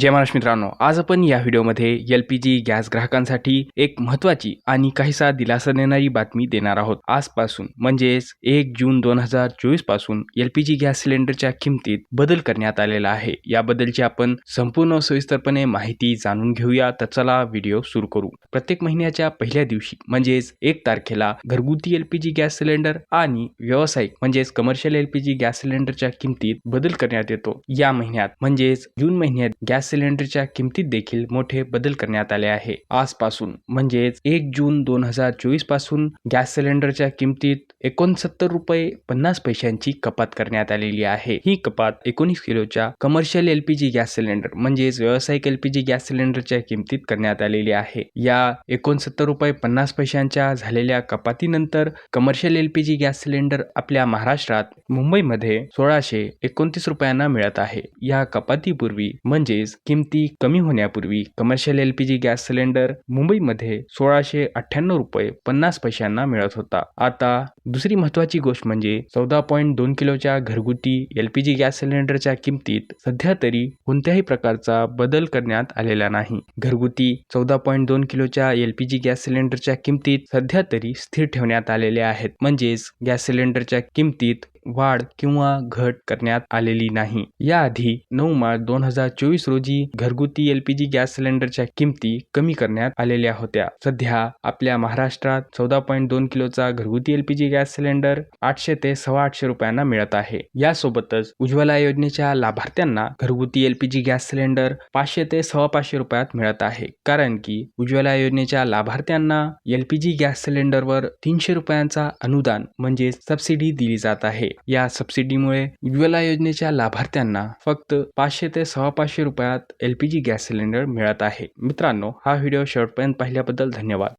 जय महाराष्ट्र मित्रांनो आज आपण या व्हिडिओमध्ये एल पी जी गॅस ग्राहकांसाठी एक महत्वाची आणि काहीसा दिलासा देणारी बातमी देणार आहोत. आजपासून म्हणजेच एक जून दोन हजार चोवीसपासून एल पी जी गॅस सिलेंडरच्या किमतीत बदल करण्यात आलेला आहे. याबद्दलची आपण संपूर्ण सविस्तरपणे माहिती जाणून घेऊया. तर चला व्हिडिओ सुरू करू. प्रत्येक महिन्याच्या पहिल्या दिवशी म्हणजेच एक तारखेला घरगुती L P G gas cylinder आणि व्यावसायिक म्हणजेच commercial L P G gas सिलेंडरच्या किमतीत बदल करण्यात येतो. या महिन्यात म्हणजेच जून महिन्यात गॅस गॅस सिलेंडरच्या किमतीत देखील मोठे बदल करण्यात आले आहे. आजपासून म्हणजेच एक जून दोन हजार चोवीसपासून गॅस सिलेंडरच्या किमतीत एकोणसत्तर रुपये पन्नास पैशांची कपात करण्यात आलेली आहे. ही कपात एकोणीस किलोच्या कमर्शियल एलपीजी गॅस सिलेंडर म्हणजेच व्यावसायिक एलपीजी गॅस सिलेंडरच्या किमतीत करण्यात आलेली आहे. या एकोणसत्तर रुपये पन्नास पैशांच्या झालेल्या कपातीनंतर कमर्शियल एलपीजी गॅस सिलेंडर आपल्या महाराष्ट्रात मुंबईमध्ये सोळाशे एकोणतीस रुपयांना मिळत आहे. या कपातीपूर्वी म्हणजेच किमती कमी होण्यापूर्वी कमर्शियल एलपीजी गॅस सिलेंडर मुंबईमध्ये सोळाशे अठ्ठ्याण्णव रुपये पन्नास पैशांना मिळत होता. आता दुसरी महत्वाची गोष्ट म्हणजे चौदा पॉईंट दोन किलोच्या घरगुती एलपीजी गॅस सिलेंडरच्या किमतीत सध्या तरी कोणत्याही प्रकारचा बदल करण्यात आलेला नाही. घरगुती चौदा पॉईंट दोन किलोच्या एलपीजी गॅस सिलेंडरच्या किमतीत सध्या तरी स्थिर ठेवण्यात आलेल्या आहेत. म्हणजेच गॅस सिलेंडरच्या किमतीत वाढ किंवा घट करण्यात आलेली नाही. याआधी नऊ मार्च दोन हजार चोवीस रोजी घरगुती एलपीजी गॅस सिलेंडरच्या किमती कमी करण्यात आलेल्या होत्या. सध्या आपल्या महाराष्ट्रात चौदा पॉईंट दोन किलोचा घरगुती एलपीजी गॅस सिलेंडर आठशे ते सव्वा आठशे रुपयांना मिळत आहे. यासोबतच उज्ज्वला योजनेच्या लाभार्थ्यांना घरगुती एलपीजी गॅस सिलेंडर पाचशे ते सव्वा पाचशे रुपयात मिळत आहे. कारण की उज्ज्वला योजनेच्या लाभार्थ्यांना एलपीजी गॅस सिलेंडरवर तीनशे रुपयांचा अनुदान म्हणजे सबसिडी दिली जात आहे. या सबसिडीमुळे उज्ज्वला योजनेच्या लाभार्थ्यांना फक्त पाचशे ते सव्वा पाचशे रुपयात एलपीजी गॅस सिलेंडर मिळत आहे. मित्रांनो हा व्हिडिओ शेवटपर्यंत पाहिल्याबद्दल धन्यवाद.